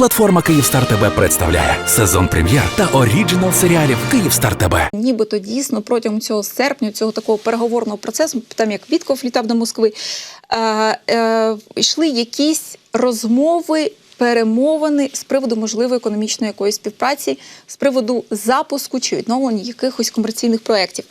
Платформа Київстар ТБ представляє сезон прем'єр та оріджинал серіалів Київстар ТБ. Нібито дійсно протягом цього серпня, цього такого переговорного процесу, там як Вітков літав до Москви, е, е, йшли якісь розмови. Перемовини з приводу можливої економічної якоїсь співпраці, з приводу запуску чи відновлення якихось комерційних проєктів.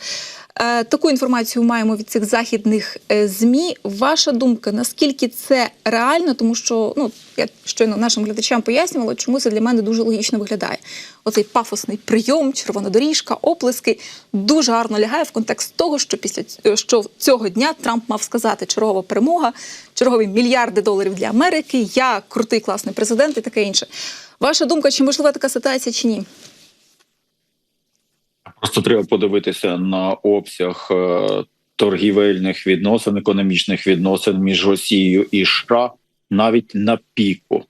Е, Таку інформацію маємо від цих західних е, змі. Ваша думка, наскільки це реально? Тому що ну я щойно нашим глядачам пояснювала, чому це для мене дуже логічно виглядає. Оцей пафосний прийом, червона доріжка, оплески дуже гарно лягає в контекст того, що після ць- що цього дня Трамп мав сказати чергова перемога, чергові мільярди доларів для Америки. Я крутий класний президент і таке інше. Ваша думка, чи можлива така ситуація, чи ні? Просто треба подивитися на обсяг е, торгівельних відносин, економічних відносин між Росією і США навіть на піку.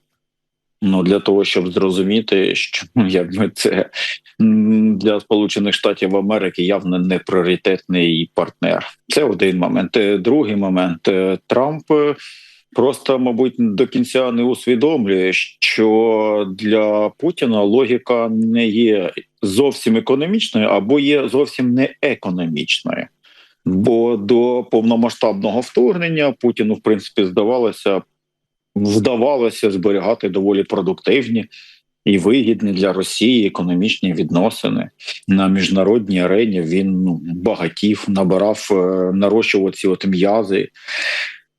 Ну для того, щоб зрозуміти, що ну, якби це для Сполучених Штатів Америки явно не пріоритетний партнер. Це один момент. Е, Другий момент Е, Трамп. Просто, мабуть, до кінця не усвідомлює, що для Путіна логіка не є зовсім економічною або є зовсім не економічною. Бо до повномасштабного вторгнення Путіну, в принципі, здавалося, вдавалося зберігати доволі продуктивні і вигідні для Росії економічні відносини на міжнародній арені. Він ну, багатів, набирав, е, нарощував ці от м'язи.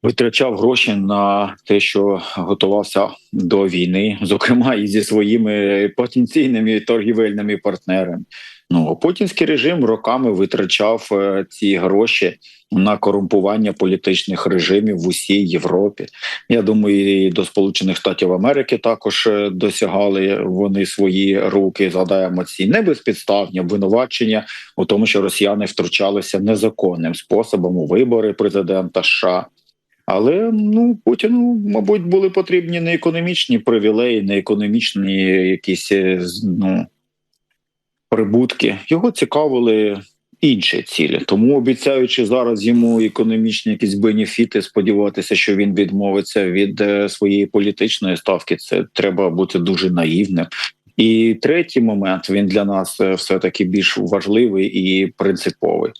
Витрачав гроші на те, що готувався до війни, зокрема і зі своїми потенційними торгівельними партнерами. Ну путінський режим роками витрачав е, ці гроші на корумпування політичних режимів в усій Європі. Я думаю, і до Сполучених Штатів Америки також е, досягали вони свої руки. Згадаємо ці небезпідставні обвинувачення у тому, що росіяни втручалися незаконним способом у вибори президента США. Але ну Путіну, мабуть, були потрібні не економічні привілеї, не економічні якісь е, ну, прибутки. Його цікавили інші цілі. Тому, обіцяючи зараз йому економічні якісь бенефіти, сподіватися, що він відмовиться від е, своєї політичної ставки, це треба бути дуже наївним. І третій момент він для нас е, все таки більш важливий і принциповий.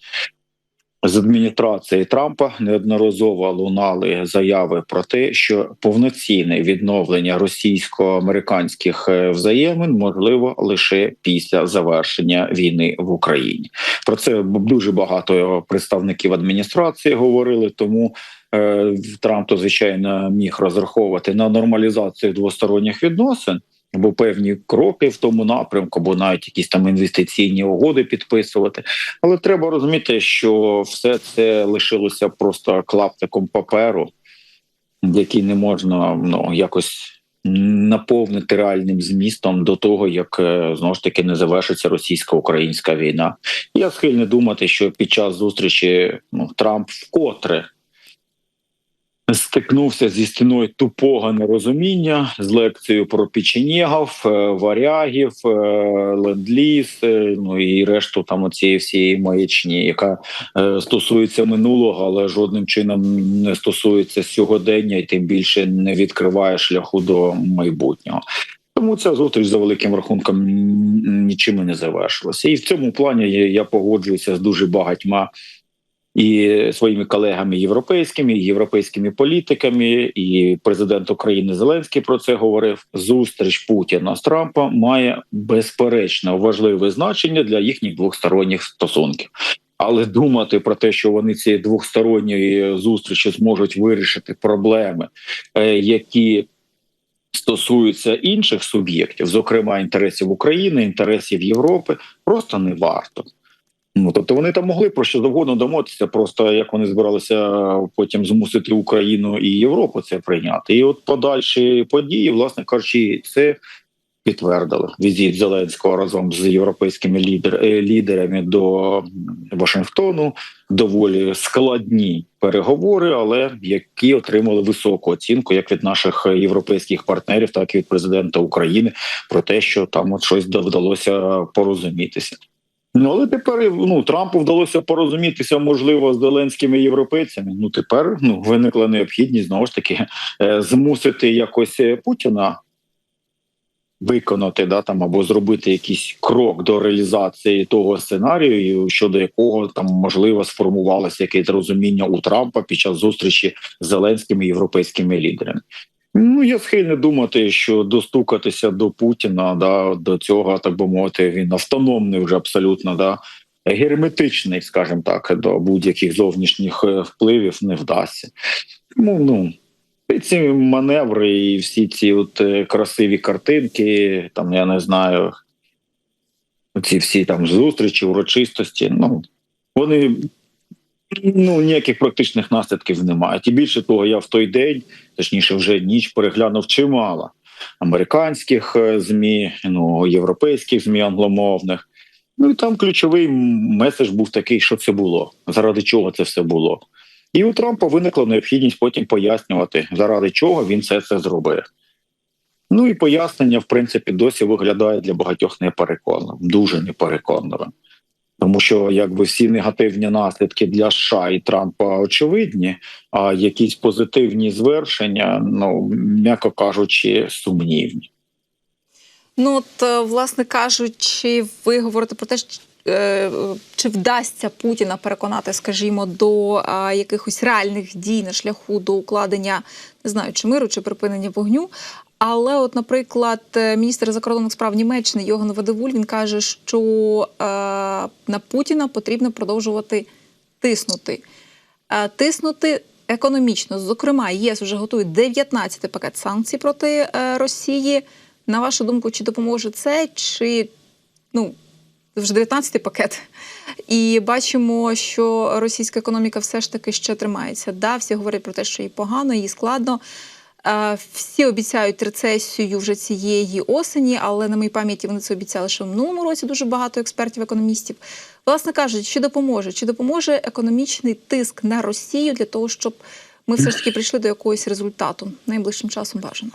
З адміністрації Трампа неодноразово лунали заяви про те, що повноцінне відновлення російсько-американських е, взаємин можливо лише після завершення війни в Україні. Про це дуже багато представників адміністрації говорили. Тому е, Трамп, то, звичайно, міг розраховувати на нормалізацію двосторонніх відносин. Або певні кроки в тому напрямку, або навіть якісь там інвестиційні угоди підписувати. Але треба розуміти, що все це лишилося просто клаптиком паперу, який не можна ну якось наповнити реальним змістом до того, як е, знову ж таки не завершиться російсько-українська війна. Я схильний думати, що під час зустрічі ну, Трамп вкотре. Стикнувся зі стіною тупого нерозуміння з лекцією про печенєгів, е, варягів, е, ленд-ліз, е, ну і решту там оцієї всієї маячні, яка стосується минулого, але жодним чином не стосується сьогодення, і тим більше не відкриває шляху до майбутнього. Тому ця зустріч за великим рахунком нічим не завершилася. І в цьому плані я погоджуюся з дуже багатьма і своїми колегами європейськими, і європейськими політиками, і президент України Зеленський про це говорив. Зустріч Путіна з Трампом має безперечно важливе значення для їхніх двосторонніх стосунків. Але думати про те, що вони ці двосторонні зустрічі зможуть вирішити проблеми, е, які стосуються інших суб'єктів, зокрема інтересів України, інтересів Європи, просто не варто. Ну тобто вони там могли про що завгодно домовитися, просто як вони збиралися потім змусити Україну і Європу це прийняти. І от подальші події, власне кажучи, це підтвердили візит Зеленського разом з європейськими лідер, е, лідерами до Вашингтону. Доволі складні переговори, але які отримали високу оцінку як від наших європейських партнерів, так і від президента України про те, що там от щось вдалося порозумітися. Ну але тепер ну Трампу вдалося порозумітися, можливо, з зеленськими європейцями. Ну тепер ну виникла необхідність знову ж таки е, змусити якось е, Путіна виконати да там або зробити якийсь крок до реалізації того сценарію, щодо якого там можливо сформувалося якесь розуміння у Трампа під час зустрічі з зеленськими європейськими лідерами. Ну я схильний думати, що достукатися до Путіна, да до цього, так би мовити, він автономний вже абсолютно да герметичний, скажімо так, до будь-яких зовнішніх е, впливів не вдасться. Тому ну ці маневри і всі ці от е, красиві картинки, там я не знаю, ці всі там зустрічі, урочистості. Ну вони ну ніяких практичних наслідків немає. І більше того, я в той день, точніше, вже ніч переглянув чимало американських е, змі, ну європейських змі англомовних. Ну і там ключовий меседж був такий, що це було, заради чого це все було. І у Трампа виникла необхідність потім пояснювати, заради чого він все це зробив. Ну і пояснення, в принципі, досі виглядає для багатьох непереконливим, дуже непереконливим. Тому що якби всі негативні наслідки для США і Трампа очевидні, а якісь позитивні звершення, ну м'яко кажучи, сумнівні. Ну от, е, власне кажучи, ви говорите про те, що е, чи вдасться Путіна переконати, скажімо, до а, якихось реальних дій на шляху до укладення не знаю, чи миру, чи припинення вогню. Але, от, наприклад, е, міністр закордонних справ Німеччини Йоган Вадевуль він каже, що е, на Путіна потрібно продовжувати тиснути. Е, тиснути економічно. Зокрема, ЄС вже готує 19-й пакет санкцій проти е, Росії. На вашу думку, чи допоможе це, чи ну вже 19-й пакет, і бачимо, що російська економіка все ж таки ще тримається. Да, всі говорять про те, що їй погано, їй складно. Е, Всі обіцяють рецесію вже цієї осені, але на моїй пам'яті вони це обіцяли, що в минулому році дуже багато експертів, економістів. Власне кажуть, чи допоможе? Чи допоможе економічний тиск на Росію для того, щоб ми все ж таки прийшли до якогось результату найближчим часом бажано?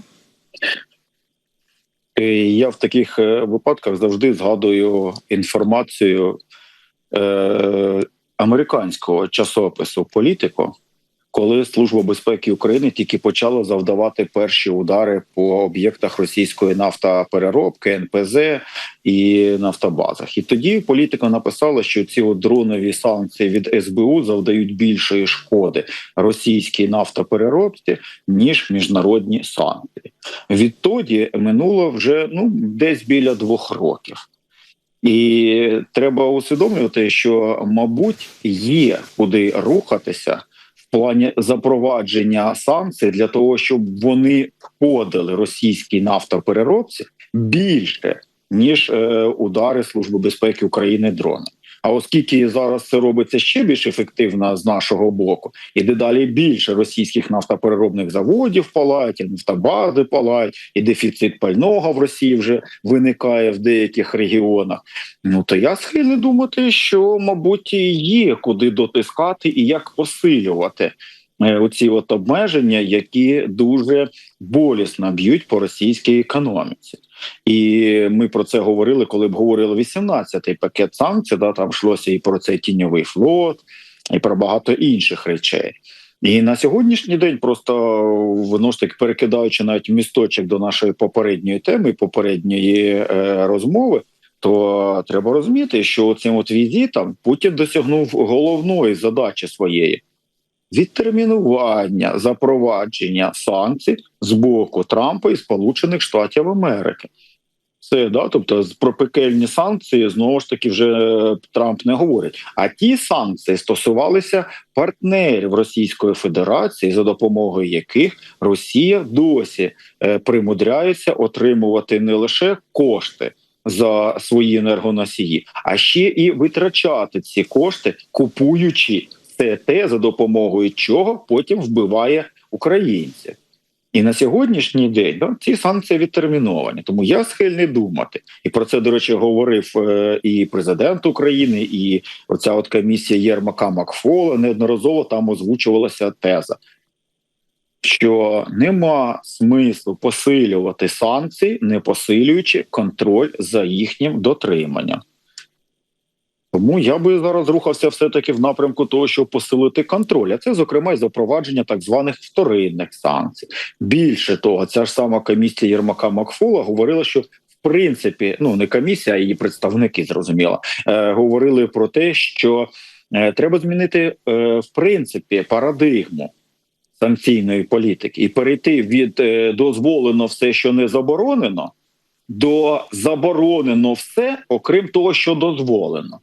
Я в таких е, випадках завжди згадую інформацію е, американського часопису Політико, коли Служба безпеки України тільки почала завдавати перші удари по об'єктах російської нафтопереробки, НПЗ і нафтобазах. І тоді політика написала, що ці дронові санкції від СБУ завдають більшої шкоди російській нафтопереробці ніж міжнародні санкції. Відтоді минуло вже ну десь біля двох років. І треба усвідомлювати, що, мабуть, є куди рухатися плані запровадження санкцій для того, щоб вони входили російській нафтопереробці більше ніж е, удари Служби безпеки України дрони. А оскільки зараз це робиться ще більш ефективно з нашого боку, і дедалі більше російських нафтопереробних заводів палають, і нафтобази палають, і дефіцит пального в Росії вже виникає в деяких регіонах. Ну то я схильний думати, що мабуть є куди дотискати і як посилювати. Е, Оці от обмеження, які дуже болісно б'ють по російській економіці, і ми про це говорили, коли б говорили 18-й пакет санкцій. Да, там йшлося і про цей тіньовий флот, і про багато інших речей. І на сьогоднішній день, просто воно ж таки перекидаючи навіть місточок до нашої попередньої теми, попередньої е, розмови, то треба розуміти, що цим от візитом Путін досягнув головної задачі своєї відтермінування запровадження санкцій з боку Трампа і Сполучених Штатів Америки. Це да, тобто про пекельні санкції знову ж таки вже е, Трамп не говорить. А ті санкції стосувалися партнерів Російської Федерації, за допомогою яких Росія досі е, примудряється отримувати не лише кошти за свої енергоносії, а ще і витрачати ці кошти, купуючи це те, за допомогою чого потім вбиває українців. І на сьогоднішній день да, ці санкції відтерміновані. Тому я схильний думати, і про це до речі говорив е, і президент України, і оця от комісія Єрмака Макфола неодноразово там озвучувалася теза, що нема смислу посилювати санкції, не посилюючи контроль за їхнім дотриманням. Тому я би зараз рухався все-таки в напрямку того, щоб посилити контроль. А це, зокрема, і запровадження так званих вторинних санкцій. Більше того, ця ж сама комісія Єрмака Макфола говорила, що в принципі, ну не комісія, а її представники зрозуміло, е, говорили про те, що е, треба змінити е, в принципі парадигму санкційної політики і перейти від е, дозволено все, що не заборонено, до заборонено все, окрім того, що дозволено.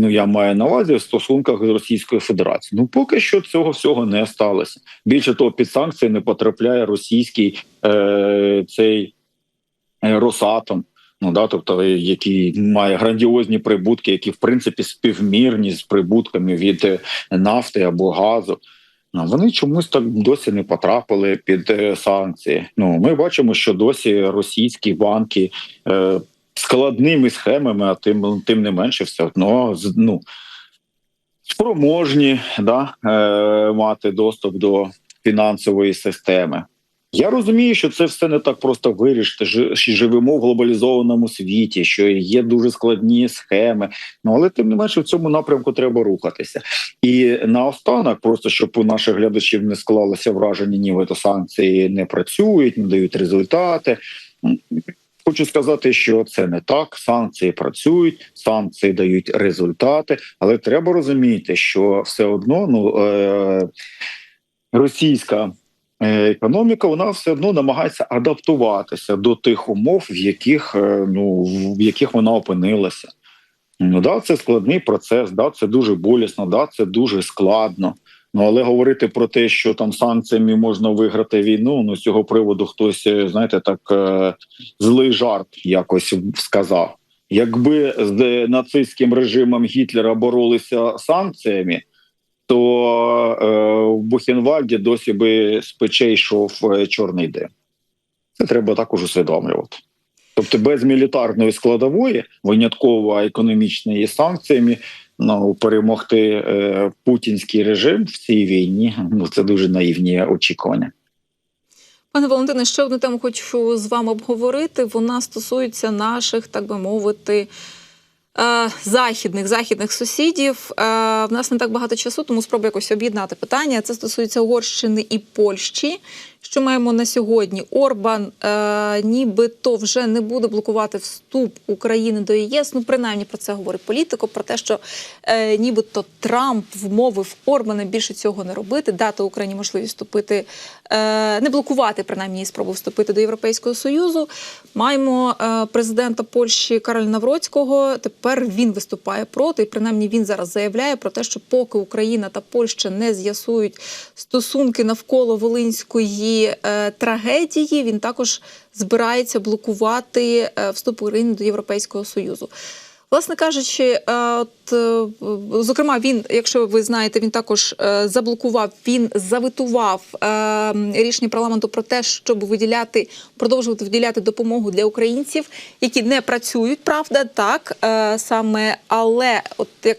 Ну, я маю на увазі в стосунках з Російською Федерацією. Ну, поки що цього всього не сталося. Більше того, під санкції не потрапляє російський е, цей е, Росатом. Ну да, тобто, який має грандіозні прибутки, які в принципі співмірні з прибутками від е, нафти або газу. Ну, вони чомусь так досі не потрапили під е, санкції. Ну ми бачимо, що досі російські банки е, складними схемами, а тим тим не менше, все одно ну, спроможні да, е, мати доступ до фінансової системи. Я розумію, що це все не так просто вирішити. Що Живемо в глобалізованому світі, що є дуже складні схеми. Ну але тим не менше в цьому напрямку треба рухатися. І наостанок, просто щоб у наших глядачів не склалося враження, нібито санкції не працюють, не дають результати. Хочу сказати, що це не так. Санкції працюють, санкції дають результати, але треба розуміти, що все одно ну е- російська е, економіка вона все одно намагається адаптуватися до тих умов, в яких е, ну в яких вона опинилася. Ну да, це складний процес, да, це дуже болісно, да, це дуже складно. Ну але говорити про те, що там санкціями можна виграти війну, ну з цього приводу хтось, е, знаєте, так е, злий жарт якось сказав. Якби з нацистським режимом Гітлера боролися санкціями, то е, в Бухенвальді досі би з печей йшов е, чорний дим. Це треба також усвідомлювати. Тобто без мілітарної складової, винятково економічної санкціями, ну перемогти е, путінський режим в цій війні. Ну це дуже наївні очікування. Пане Валентине, ще одну тему хочу з вами обговорити. Вона стосується наших, так би мовити. е, Західних західних сусідів Е, в нас не так багато часу, тому спробую якось об'єднати питання. Це стосується Угорщини і Польщі. Що маємо на сьогодні? Орбан е, нібито вже не буде блокувати вступ України до ЄС. Ну, принаймні про це говорить політико, про те, що е, нібито Трамп вмовив Орбана більше цього не робити, дати Україні можливість вступити, е, не блокувати принаймні спробу вступити до Європейського Союзу. Маємо е, президента Польщі Кароля Навроцького. Тепер він виступає проти, і принаймні він зараз заявляє про те, що поки Україна та Польща не з'ясують стосунки навколо Волинської е, трагедії, він також збирається блокувати е, вступ України до Європейського Союзу. Власне кажучи, е, от е, зокрема, він, якщо ви знаєте, він також е, заблокував, він заветував е, рішення парламенту про те, щоб виділяти, продовжувати виділяти допомогу для українців, які не працюють, правда, так саме, але от як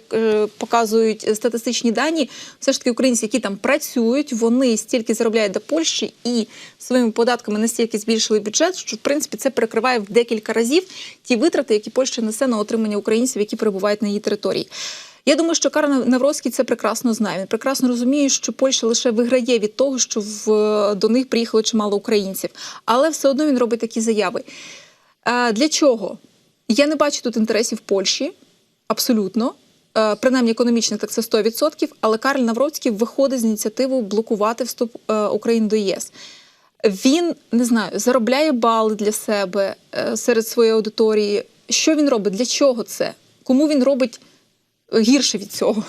показують статистичні дані, все ж таки українці, які там працюють, вони стільки заробляють до Польщі і своїми податками настільки збільшили бюджет, що в принципі це перекриває в декілька разів ті витрати, які Польща несе на отримання українців, які перебувають на її території. Я думаю, що Карл Навроцький це прекрасно знає. Він прекрасно розуміє, що Польща лише виграє від того, що в, до них приїхало чимало українців, але все одно він робить такі заяви. Е, для чого? Я не бачу тут інтересів Польщі абсолютно. Е, Принаймні економічних так це 100%, але Карл Навроцький виходить з ініціативою блокувати вступ е, України до ЄС. Він не знаю, заробляє бали для себе серед своєї аудиторії. Що він робить? Для чого це? Кому він робить гірше від цього?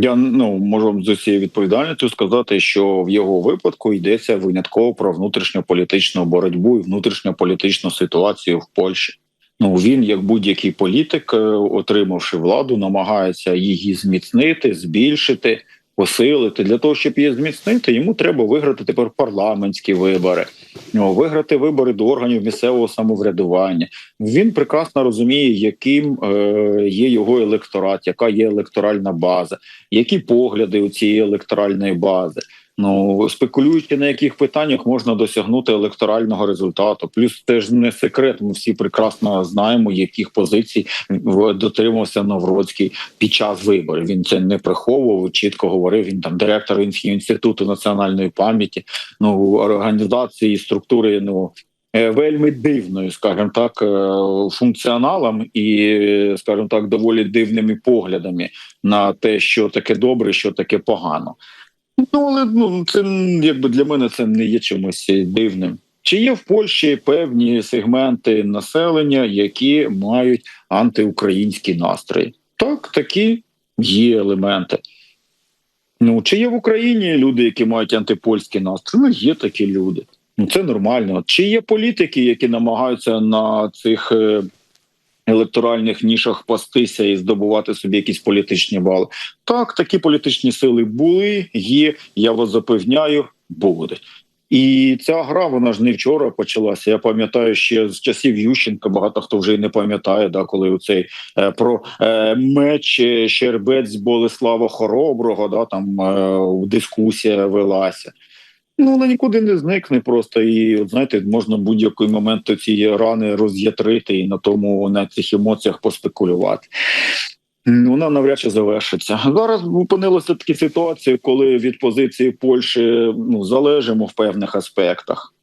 Я ну можу з усією відповідальністю сказати, що в його випадку йдеться винятково про внутрішньополітичну боротьбу і внутрішньополітичну ситуацію в Польщі. Ну він, як будь-який політик, е, отримавши владу, намагається її зміцнити, збільшити, посилити. Для того, щоб її зміцнити, йому треба виграти тепер парламентські вибори, ну, виграти вибори до органів місцевого самоврядування. Він прекрасно розуміє, яким е, є його електорат, яка є електоральна база, які погляди у цієї електоральної бази. Ну спекулюючи на яких питаннях можна досягнути електорального результату. Плюс це ж не секрет. Ми всі прекрасно знаємо, яких позицій дотримався Навроцький під час виборів. Він це не приховував, чітко говорив. Він там директор інституту національної пам'яті, ну організації, структури. Ну е, вельми дивною, скажімо так, е, функціоналом і, скажімо так, доволі дивними поглядами на те, що таке добре, що таке погано. Ну але ну це якби для мене це не є чимось дивним. Чи є в Польщі певні сегменти населення, які мають антиукраїнські настрої? Так, такі є елементи. Ну, чи є в Україні люди, які мають антипольські настрої? Ну, є такі люди. Ну, це нормально. Чи є політики, які намагаються на цих е, електоральних нішах пастися і здобувати собі якісь політичні бали? Так, такі політичні сили були, є. Я вас запевняю, будуть. І ця гра вона ж не вчора почалася. Я пам'ятаю ще з часів Ющенка. Багато хто вже й не пам'ятає, да, коли у цей е, про е, меч е, Щербець Болеслава Хороброго, да, там е, дискусія велася. Ну, вона нікуди не зникне просто. І от, знаєте, можна будь-який момент ці рани роз'ятрити і на тому на цих емоціях поспекулювати. Вона навряд чи завершиться. Зараз опинилася такі ситуації, коли від позиції Польщі ну залежимо в певних аспектах.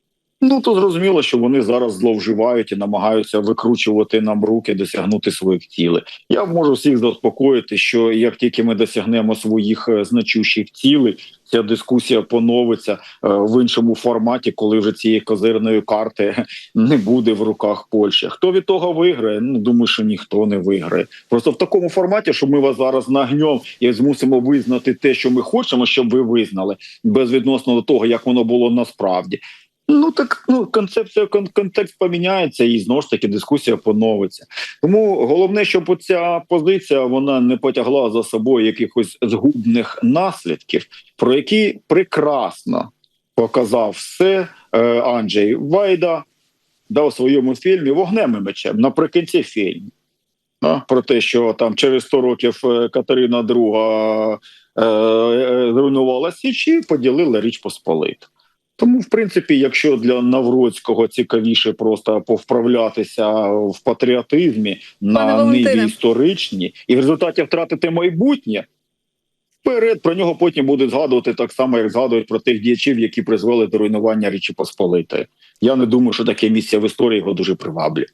Ну то зрозуміло, що вони зараз зловживають і намагаються викручувати нам руки, досягнути своїх цілей. Я можу всіх заспокоїти, що як тільки ми досягнемо своїх е, значущих цілей, ця дискусія поновиться е, в іншому форматі, коли вже цієї козирної карти не буде в руках Польщі. Хто від того виграє? Ну думаю, що ніхто не виграє. Просто в такому форматі, що ми вас зараз нагнем і змусимо визнати те, що ми хочемо, щоб ви визнали, безвідносно до того, як воно було насправді. Ну так ну концепція кон- контекст поміняється, і знову ж таки дискусія поновиться. Тому головне, щоб ця позиція вона не потягла за собою якихось згубних наслідків, про які прекрасно показав все е, Анджей Вайда да, у своєму фільмі Вогнем і мечем наприкінці фільму. Да, про те, що там через 100 років е, Катерина II е, е, зруйнувала Січ і поділила Річ Посполиту. Тому, в принципі, якщо для Навроцького цікавіше просто повправлятися в патріотизмі на ниві історичні і в результаті втратити майбутнє, вперед про нього потім будуть згадувати так само, як згадують про тих діячів, які призвели до руйнування Річі Посполитої. Я не думаю, що таке місце в історії його дуже приваблює.